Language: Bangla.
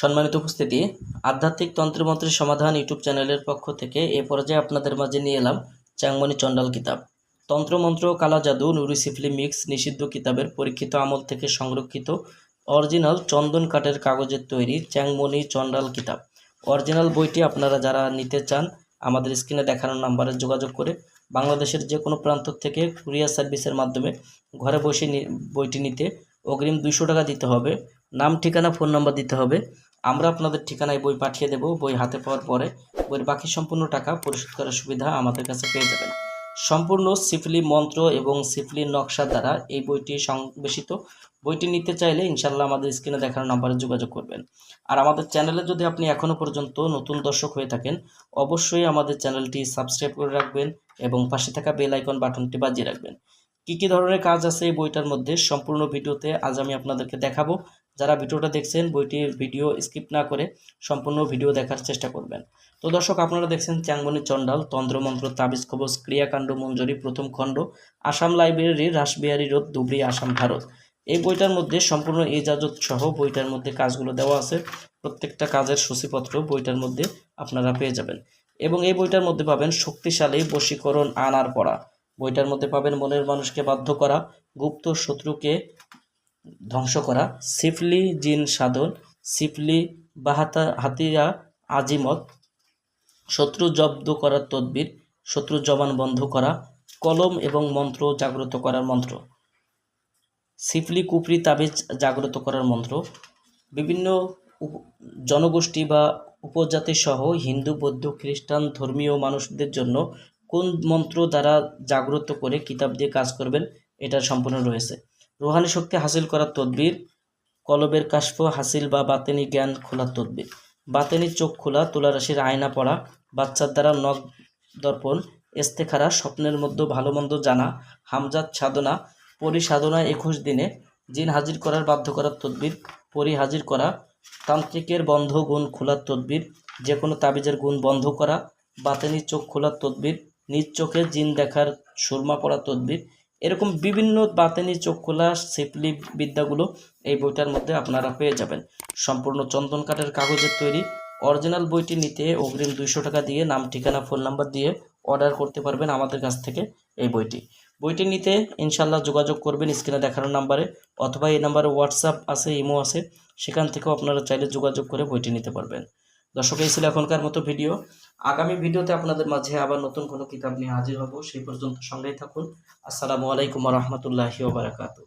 সম্মানিত উপস্থিতি, আধ্যাত্মিক তন্ত্রমন্ত্রের সমাধান ইউটিউব চ্যানেলের পক্ষ থেকে এ পর্যায়ে আপনাদের মাঝে নিয়ে এলাম চাংমণি চণ্ডাল কিতাব। তন্ত্রমন্ত্র কালা জাদু নুরিসিফলি মিক্স নিষিদ্ধ কিতাবের পরীক্ষিত আমল থেকে সংরক্ষিত অরিজিনাল চন্দন কাঠের কাগজের তৈরি চ্যাংমণি চণ্ডাল কিতাব। অরিজিনাল বইটি আপনারা যারা নিতে চান, আমাদের স্ক্রিনে দেখানো নাম্বারে যোগাযোগ করে বাংলাদেশের যে কোনো প্রান্ত থেকে কুরিয়ার সার্ভিসের মাধ্যমে ঘরে বসে বইটি নিতে অগ্রিম দুশো টাকা দিতে হবে। নাম, ঠিকানা, ফোন নাম্বার দিতে হবে। আমরা আপনাদের ঠিকানায় বই পাঠিয়ে দেব। বই হাতে পাওয়ার পরে বইয়ের বাকি সম্পূর্ণ টাকা পরিশোধ করার সুবিধা আমাদের কাছে পেয়ে যাবেন। সম্পূর্ণ সিফলি মন্ত্র এবং সিফলি নকশা দ্বারা এই বইটি সংবেশিত। বইটি নিতে চাইলে ইনশাল্লাহ আমাদের স্ক্রিনে দেখানো নাম্বারে যোগাযোগ করবেন। আর আমাদের চ্যানেলে যদি আপনি এখনও পর্যন্ত নতুন দর্শক হয়ে থাকেন, অবশ্যই আমাদের চ্যানেলটি সাবস্ক্রাইব করে রাখবেন এবং পাশে থাকা বেল আইকন বাটনটি বাজিয়ে রাখবেন। কী কী ধরনের কাজ আছে এই বইটার মধ্যে সম্পূর্ণ ভিডিওতে আজ আমি আপনাদেরকে দেখাবো। যারা ভিডিওটা দেখছেন, বইটির ভিডিও স্কিপ না করে সম্পূর্ণ ভিডিও দেখার চেষ্টা করবেন। তো দর্শক, আপনারা দেখছেন চ্যাংমণি চণ্ডাল, তন্ত্রমন্ত্র, তাবিজ কবচ, ক্রিয়াকাণ্ড, মঞ্জুরি, প্রথম খণ্ড, আসাম লাইব্রেরি, রাসবিহারী রোড, ধুবড়ি, আসাম, ভারত। এই বইটার মধ্যে সম্পূর্ণ ইজাজত সহ বইটার মধ্যে কাজগুলো দেওয়া আছে। প্রত্যেকটা কাজের সূচিপত্র বইটার মধ্যে আপনারা পেয়ে যাবেন। এবং এই বইটার মধ্যে পাবেন শক্তিশালী বশীকরণ আনার পড়া। বইটার মধ্যে পাবেন মনের মানুষকে বাধ্য করা, গুপ্ত শত্রুকে ধ্বংস করা। সিফলি জিন সাধন, সিফলি বাহাতা হাতিয়া আজিমত, শত্রু জব্দ করার তদবির, শত্রু জবান বন্ধ করা, কলম এবং মন্ত্র জাগ্রত করার মন্ত্র। সিফলি কুপরি তাবিজ জাগ্রত করার মন্ত্র। বিভিন্ন জনগোষ্ঠী বা উপজাতি সহ হিন্দু, বৌদ্ধ, খ্রিস্টান ধর্মীয় মানুষদের জন্য কোন মন্ত্র দ্বারা জাগ্রত করে কিতাব দিয়ে কাজ করবেন এটার সম্পূর্ণ রয়েছে। রোহানি শক্তি হাসিল করার তদবির, কলবের কাশফ, হাসিল বা বাতেনি জ্ঞান খোলার তদবির। বাতেনি চোখ খোলা, তুলারাশির আয়না পড়া, বাচ্চার দ্বারা নখ দর্পণ, ইস্তেখারা, স্বপ্নের মধ্যে ভালো মন্দ জানা হামজাত সাধনা পরিসাধনা একুশ দিনে, জিন হাজির করার বাধ্য করার তদবির, পরি হাজির করা, তান্ত্রিকের বন্ধ গুণ খোলার তদবির যে কোনো তাবিজের গুণ বন্ধ করা, বাতেনি চোখ খোলার তদবির, নিজ চোখে জিন দেখার সুরমা পড়ার তদবির এরকম বিভিন্ন বাতেনি চোখ খোলা সিপলি বিদ্যাগুলো এই বইটার মধ্যে আপনারা পেয়ে যাবেন। সম্পূর্ণ চন্দন কাঠের কাগজের তৈরি। অরিজিনাল বইটি নিতে অগ্রিম দুইশো টাকা দিয়ে নাম, ঠিকানা, ফোন নাম্বার দিয়ে অর্ডার করতে পারবেন আমাদের কাছ থেকে এই বইটি। বইটি নিতে ইনশাল্লাহ যোগাযোগ করবেন স্ক্রিনে দেখানোর নাম্বারে অথবা এই নাম্বারে হোয়াটসঅ্যাপ আছে, ইমো আছে, সেখান থেকেও আপনারা চাইলে যোগাযোগ করে বইটি নিতে পারবেন। দর্শক, এই ছিল এখনকার মতো ভিডিও। আগামী ভিডিওতে আপনাদের মাঝে আবার নতুন কোনো কিতাব নিয়ে হাজির হব। সেই পর্যন্ত সঙ্গেই থাকুন। আসসালামু আলাইকুম রহমতুল্লাহি ওবরাকাতু